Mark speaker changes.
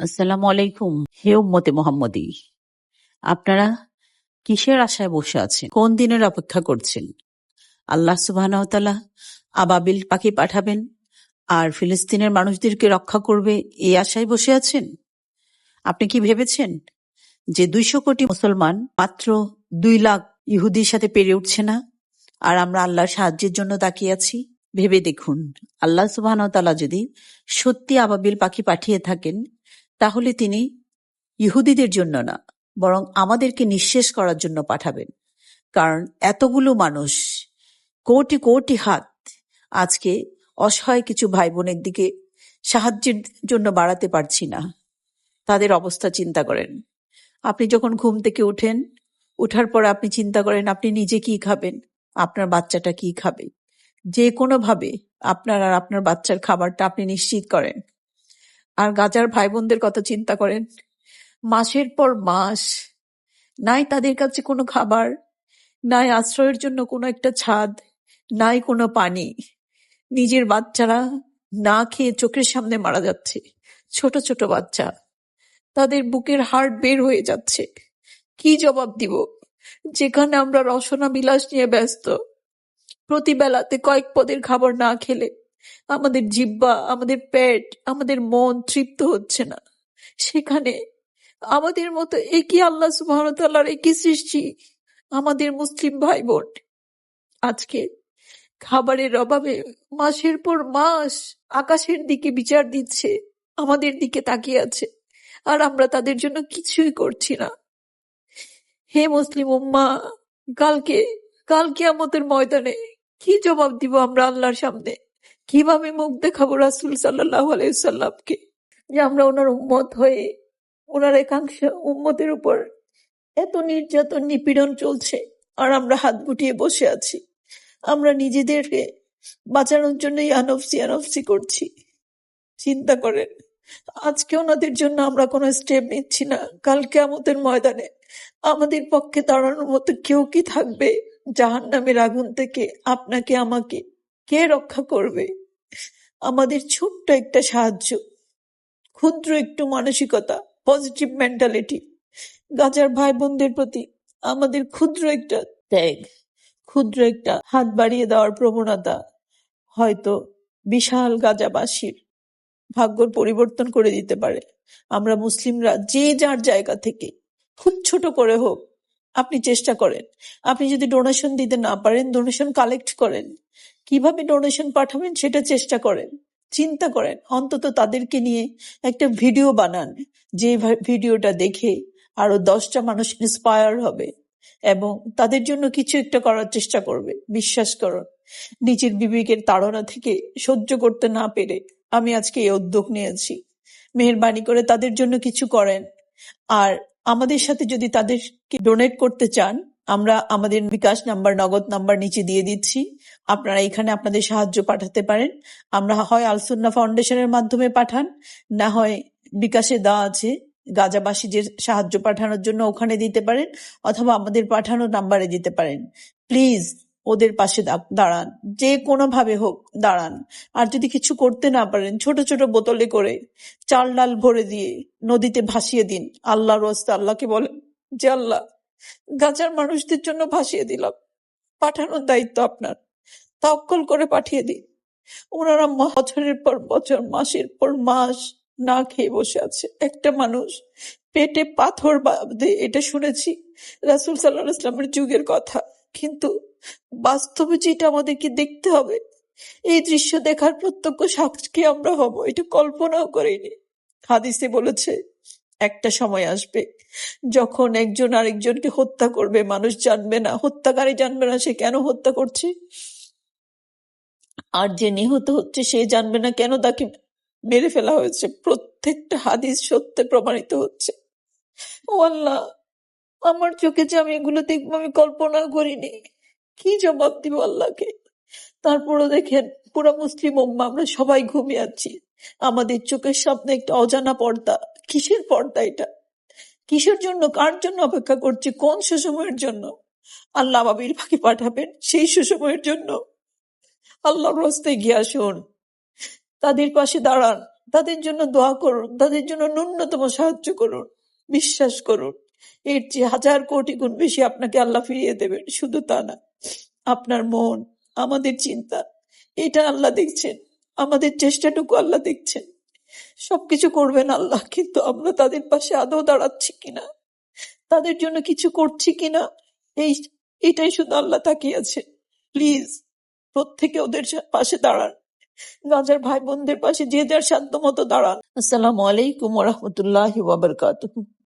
Speaker 1: আসসালামু আলাইকুম, হে উম্মতে মোহাম্মদী। আপনারা কিসের আশায় বসে আছেন? কোন দিনের অপেক্ষা করছেন? আল্লাহ সুবাহ আবাবিল পাখি পাঠাবেন আর ফিলিস্তিনের মানুষদেরকে রক্ষা করবে এই আশায় বসে আছেন? আপনি কি ভেবেছেন যে দুইশো কোটি মুসলমান মাত্র দুই লাখ ইহুদির সাথে পেরে উঠছে না আর আমরা আল্লাহর সাহায্যের জন্য তাকিয়ে আছি? ভেবে দেখুন, আল্লাহ সুবাহ যদি সত্যি আবাবিল পাখি পাঠিয়ে থাকেন তাহলে তিনি ইহুদিদের জন্য না, বরং আমাদেরকে নিঃশেষ করার জন্য পাঠাবেন। কারণ এতগুলো মানুষ, কোটি কোটি হাত, আজকে অসহায় কিছু ভাই বোনের দিকে সাহায্যের জন্য বাড়াতে পারছি না। তাদের অবস্থা চিন্তা করেন। আপনি যখন ঘুম থেকে উঠেন, উঠার পর আপনি চিন্তা করেন, আপনি নিজে কি খাবেন? আপনার বাচ্চাটা কি খাবে? যে কোনোভাবে আপনার আর আপনার বাচ্চার খাবারটা আপনি নিশ্চিত করেন। আর গাজার ভাই বোনদের কথা চিন্তা করেন। মাসের পর মাস, নাই তাদের কাছে কোনো খাবার, নাই আশ্রয়ের জন্য কোনো একটা ছাদ, নাই কোনো পানি। নিজের বাচ্চারা না খেয়ে চোখের সামনে মারা যাচ্ছে, ছোট ছোট বাচ্চা। তাদের বুকের হাড় বের হয়ে যাচ্ছে। কি জবাব দিব? যেখানে আমরা রসনা বিলাস নিয়ে ব্যস্ত। প্রতিবেলাতে কয়েক পদের খাবার না খেলে আমাদের জিব্বা আমাদের পেট, আমাদের মন তৃপ্ত হচ্ছে না। সেখানে আমাদের মতো একই আল্লাহ সুবাহতাল্লাহর একই সৃষ্টি, আমাদের মুসলিম ভাই বোন আজকে খাবারের অভাবে মাসের পর মাস আকাশের দিকে বিচার দিচ্ছে, আমাদের দিকে তাকিয়ে আছে, আর আমরা তাদের জন্য কিছুই করছি না। হে মুসলিম উম্মা, কালকে কালকে আমাদের ময়দানে কি জবাব দিব আমরা আল্লাহর সামনে? কীভাবে মুখ দেখাবো রাসুল সাল্লাহ আলাইসাল্লামকে যে আমরা ওনার উম্মত হয়ে, ওনার একাংশ উম্মতের উপর এত নির্যাতন, নিপীড়ন চলছে, আর আমরা হাত গুটিয়ে বসে আছি। আমরা নিজেদেরকে বাঁচানোর জন্য আনফসি আনফসি করছি। চিন্তা করেন, আজকে ওনাদের জন্য আমরা কোনো স্টেপ নিচ্ছি না। কালকে আমাদের ময়দানে আমাদের পক্ষে দাঁড়ানোর মতো কেউ কি থাকবে? জাহান নামের আগুন থেকে আপনাকে, আমাকে কে রক্ষা করবে? আমাদের ছোট্ট একটা সাহায্য। ক্ষুদ্র একটু মানসিকতা পজিটিভ মেন্টালিটি গাজার ভাই বোনদের প্রতি আমাদের ক্ষুদ্র একটা ত্যাগ, ক্ষুদ্র একটা হাত বাড়িয়ে দেওয়ার প্রবণতা হয়তো বিশাল গাজাবাসীর ভাগ্যর পরিবর্তন করে দিতে পারে। আমরা মুসলিমরা যে যার জায়গা থেকে, খুব ছোট করে হোক, আপনি চেষ্টা করেন। আপনি যদি ডোনেশন দিতে না পারেন ডোনেশন কালেক্ট করেন। কীভাবে ডোনেশন পাঠাবেন সেটা চেষ্টা করেন, চিন্তা করেন। অন্তত তাদেরকে নিয়ে একটা ভিডিও বানান, যে ভিডিওটা দেখে আরও দশটা মানুষ ইন্সপায়ার হবে এবং তাদের জন্য কিছু একটা করার চেষ্টা করবে। বিশ্বাস করুন, নিজের বিবেকের তাড়না থেকে সহ্য করতে না পেরে আমি আজকে এই উদ্যোগ নিয়েছি। মেহরবানি করে তাদের জন্য কিছু করেন। আর আমাদের সাথে যদি তাদেরকে ডোনেট করতে চান আমরা আমাদের বিকাশ নাম্বার, নগদ নাম্বার নিচে দিয়ে দিচ্ছি। আপনারা এখানে আপনাদের সাহায্য পাঠাতে পারেন। আমরা হয় আলসুন্না ফাউন্ডেশনের মাধ্যমে পাঠান, না হয় বিকাশে দেওয়া আছে। গাজাবাসী যে সাহায্য পাঠানোর জন্য ওখানে দিতে পারেন, অথবা আমাদের পাঠানো নাম্বারে দিতে পারেন। প্লিজ, ওদের পাশে দাঁড়ান। যে কোনো ভাবে হোক, দাঁড়ান। আর যদি কিছু করতে না পারেন, ছোট ছোট বোতলে করে চাল ডাল ভরে দিয়ে নদীতে ভাসিয়ে দিন। আল্লাহর রাস্তা আল্লাহকে বলেন, যে আল্লাহ গাজার মানুষদের জন্য ভাসিয়ে দিলাম। পাঠানোর দায়িত্ব আপনার। তাক্কল করে পাঠিয়ে দিন। ওনারা বছরের পর বছর, মাসের পর মাস না খেয়ে বসে আছে। একটা মানুষ পেটে পাথর বাঁধে, এটা শুনেছি। রাসুল সাল্লাহ ইসলামের যুগের কথা। কিন্তু বাস্তবে যেটা আমাদেরকে দেখতে হবে, এই দৃশ্য দেখার প্রত্যক্ষ সাক্ষী আমরা হব, এটা কল্পনাও করিনি। হাদিসে বলেছে একটা সময় আসবে যখন একজন আরেকজনকে হত্যা করবে, মানুষ জানবে না। হত্যাকারী জানবে না সে কেন হত্যা করছে। আর যে নিহত হচ্ছে সে জানবে না কেন তাকে মেরে ফেলা হয়েছে। প্রত্যেকটা হাদিস সত্যে প্রমাণিত হচ্ছে। ও আল্লাহ, আমার চোখে যে আমি এগুলো দেখব, আমি কল্পনা করিনি। কি জবাব দিব আল্লাহকে? তারপরও দেখেন, পুরা মুসলিম উম্মা, আমরা সবাই ঘুমিয়ে আছি। আমাদের চোখের সামনে একটা অজানা পর্দা। কিসের পর্দা এটা? কিসের জন্য? কার জন্য অপেক্ষা করছি? কোন সুসময়ের জন্য? আল্লাহ বাবির ফাঁকি পাঠাবেন সেই সুসময়ের জন্য? আল্লাহর রাস্তায় গিয়ে আসুন। তাদের পাশে দাঁড়ান।
Speaker 2: তাদের জন্য দোয়া করুন। তাদের জন্য ন্যূনতম সাহায্য করুন। বিশ্বাস করুন। এর চেয়ে হাজার কোটি গুণ বেশি আপনাকে আল্লাহ ফিরিয়ে দেবেন। শুধু তা না, আপনার মন আমাদের চিন্তা। এটা আল্লাহ দেখছেন। আমাদের চেষ্টাটুকু আল্লাহ দেখছেন। সবকিছু করবেন আল্লাহ, কিন্তু আমরা তাদের পাশে আদৌ দাঁড়াচ্ছি কিনা? তাদের জন্য কিছু করছি কিনা? এই, এটাই শুধু আল্লাহ তাকিয়ে আছে প্লিজ, প্রত্যেকে ওদের পাশে দাঁড়ান। গাজার ভাই বোনদের পাশে যে যার সাধ্য মতো দাঁড়ান। আসসালামু আলাইকুম রহমতুল্লাহ ওয়াবারকাতুহু